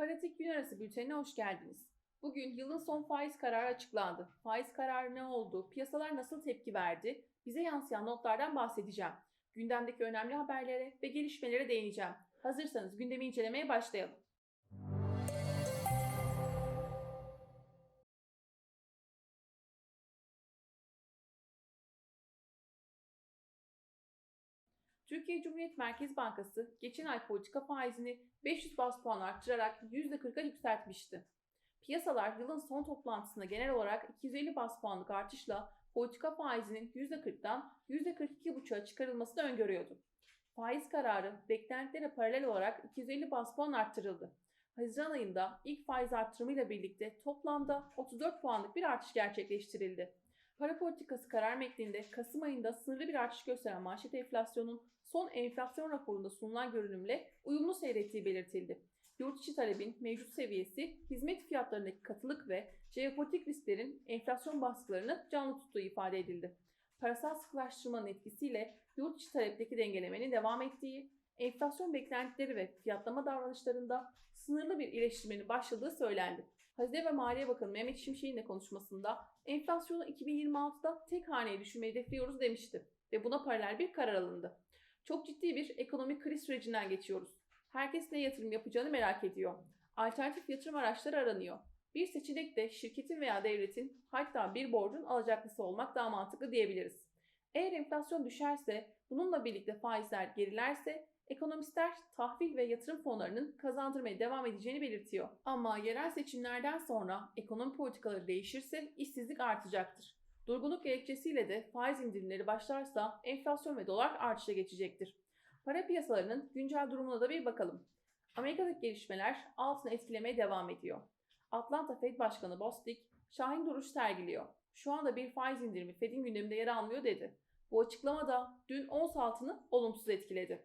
Paratik gün arası bültenine hoş geldiniz. Bugün yılın son faiz kararı açıklandı. Faiz kararı ne oldu? Piyasalar nasıl tepki verdi? Bize yansıyan notlardan bahsedeceğim. Gündemdeki önemli haberlere ve gelişmelere değineceğim. Hazırsanız gündemi incelemeye başlayalım. Türkiye Cumhuriyet Merkez Bankası geçen ay politika faizini 500 bas puan arttırarak %40'a yükseltmişti. Piyasalar yılın son toplantısında genel olarak 250 bas puanlık artışla politika faizinin %40'dan %42,5'a çıkarılmasını öngörüyordu. Faiz kararı beklentilere paralel olarak 250 bas puan arttırıldı. Haziran ayında ilk faiz artırımıyla birlikte toplamda 34 puanlık bir artış gerçekleştirildi. Para politikası karar metninde Kasım ayında sınırlı bir artış gösteren manşet enflasyonun son enflasyon raporunda sunulan görünümle uyumlu seyrettiği belirtildi. Yurt içi talebin mevcut seviyesi, hizmet fiyatlarındaki katılık ve jeopolitik risklerin enflasyon baskılarını canlı tuttuğu ifade edildi. Parasal sıkılaştırmanın etkisiyle yurt içi talepteki dengelemenin devam ettiği, enflasyon beklentileri ve fiyatlama davranışlarında sınırlı bir iyileştirmenin başladığı söylendi. Hazine ve Maliye Bakanı Mehmet Şimşek'in de konuşmasında enflasyonu 2026'da tek haneye düşürmeyi hedefliyoruz demişti ve buna paralel bir karar alındı. Çok ciddi bir ekonomik kriz sürecinden geçiyoruz. Herkes ne yatırım yapacağını merak ediyor. Alternatif yatırım araçları aranıyor. Bir seçenek de şirketin veya devletin hatta bir borcun alacaklısı olmak daha mantıklı diyebiliriz. Eğer enflasyon düşerse, bununla birlikte faizler gerilerse ekonomistler tahvil ve yatırım fonlarının kazandırmaya devam edeceğini belirtiyor. Ama yerel seçimlerden sonra ekonomi politikaları değişirse işsizlik artacaktır. Durgunluk gerekçesiyle de faiz indirimleri başlarsa enflasyon ve dolar artışa geçecektir. Para piyasalarının güncel durumuna da bir bakalım. Amerika'daki gelişmeler altını etkilemeye devam ediyor. Atlanta Fed Başkanı Bostic, şahin duruş sergiliyor. Şu anda bir faiz indirimi Fed'in gündeminde yer almıyor dedi. Bu açıklama da dün ons altını olumsuz etkiledi.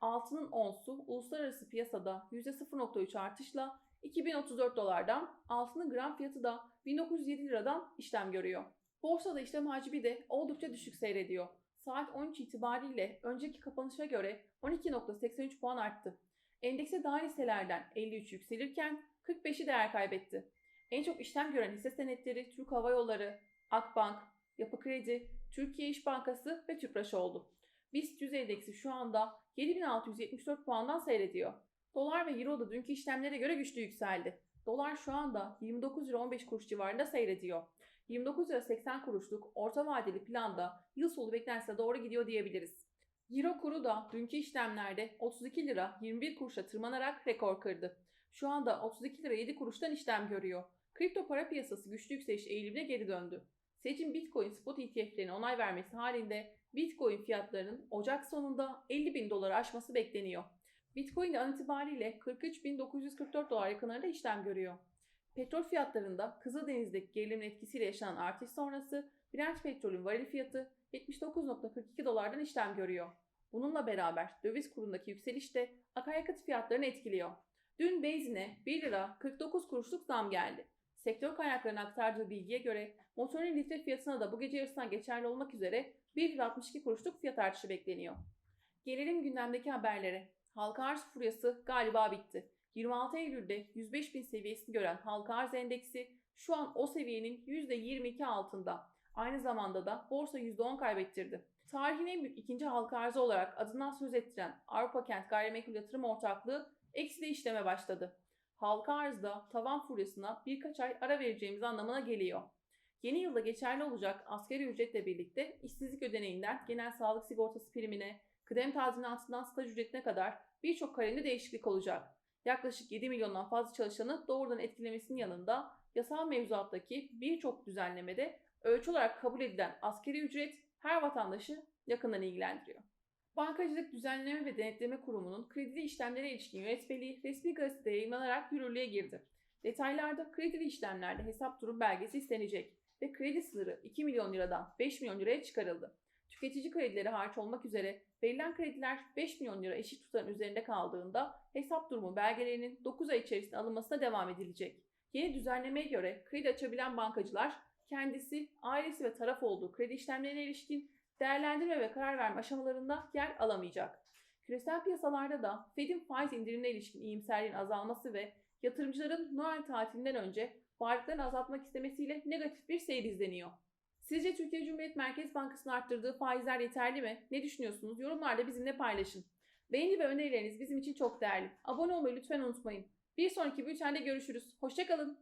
Altının onsu uluslararası piyasada %0.3 artışla 2034 dolardan, altının gram fiyatı da 1907 liradan işlem görüyor. Borsada işlem hacmi de oldukça düşük seyrediyor. Saat 13 itibariyle önceki kapanışa göre 12.83 puan arttı. Endekse dahil hisselerden 53 yükselirken 45'i değer kaybetti. En çok işlem gören hisse senetleri Türk Hava Yolları, Akbank, Yapı Kredi, Türkiye İş Bankası ve Tüpraş oldu. BIST 100 endeksi şu anda 7674 puandan seyrediyor. Dolar ve Euro da dünkü işlemlere göre güçlü yükseldi. Dolar şu anda 29 lira 15 kuruş civarında seyrediyor. 29 lira 80 kuruşluk orta vadeli planda yıl sonu beklentisine doğru gidiyor diyebiliriz. Euro kuru da dünkü işlemlerde 32 lira 21 kuruşa tırmanarak rekor kırdı. Şu anda 32 lira 7 kuruştan işlem görüyor. Kripto para piyasası güçlü yükseliş eğilimine geri döndü. Seçim Bitcoin spot ETF'lerine onay vermesi halinde Bitcoin fiyatlarının Ocak sonunda 50 bin doları aşması bekleniyor. Bitcoin de an itibariyle 43.944 dolar yakınlarında işlem görüyor. Petrol fiyatlarında Kızıldeniz'deki gerilimin etkisiyle yaşanan artış sonrası Brent petrolün varil fiyatı 79.42 dolardan işlem görüyor. Bununla beraber döviz kurundaki yükseliş de akaryakıt fiyatlarını etkiliyor. Dün benzine 1 lira 49 kuruşluk zam geldi. Sektör kaynaklarının aktardığı bilgiye göre motorun litre fiyatına da bu gece yarısından geçerli olmak üzere 1 lira 62 kuruşluk fiyat artışı bekleniyor. Gelelim gündemdeki haberlere. Halka arz furyası galiba bitti. 26 Eylül'de 105 bin seviyesini gören halka arz endeksi şu an o seviyenin %22 altında. Aynı zamanda da borsa %10 kaybettirdi. Tarihin en büyük ikinci halka arzı olarak adından söz ettiren Avrupa Kent Gayrimenkul Yatırım Ortaklığı ekside işleme başladı. Halka arzda tavan furyasına birkaç ay ara vereceğimiz anlamına geliyor. Yeni yılda geçerli olacak askeri ücretle birlikte işsizlik ödeneğinden genel sağlık sigortası primine, kıdem tazminatından staj ücretine kadar birçok kalemde değişiklik olacak. Yaklaşık 7 milyondan fazla çalışanı doğrudan etkilemesinin yanında yasal mevzuattaki birçok düzenlemede ölçü olarak kabul edilen askeri ücret her vatandaşı yakından ilgilendiriyor. Bankacılık Düzenleme ve Denetleme Kurumu'nun kredili işlemlere ilişkin yönetmeliği resmi gazetede yayınlanarak yürürlüğe girdi. Detaylarda kredili işlemlerde hesap durum belgesi istenecek ve kredi sınırı 2 milyon liradan 5 milyon liraya çıkarıldı. Tüketici kredileri harç olmak üzere verilen krediler 5 milyon lira eşit tutarın üzerinde kaldığında hesap durumu belgelerinin 9 ay içerisinde alınmasına devam edilecek. Yeni düzenlemeye göre kredi açabilen bankacılar kendisi, ailesi ve taraf olduğu kredi işlemlerine ilişkin değerlendirme ve karar verme aşamalarında yer alamayacak. Küresel piyasalarda da Fed'in faiz indirimine ilişkin iyimserliğin azalması ve yatırımcıların Noel tatilinden önce varlıklarını azaltmak istemesiyle negatif bir seyir izleniyor. Sizce Türkiye Cumhuriyet Merkez Bankası'nın arttırdığı faizler yeterli mi? Ne düşünüyorsunuz? Yorumlarda bizimle paylaşın. Beğeni ve önerileriniz bizim için çok değerli. Abone olmayı lütfen unutmayın. Bir sonraki bültende görüşürüz. Hoşçakalın.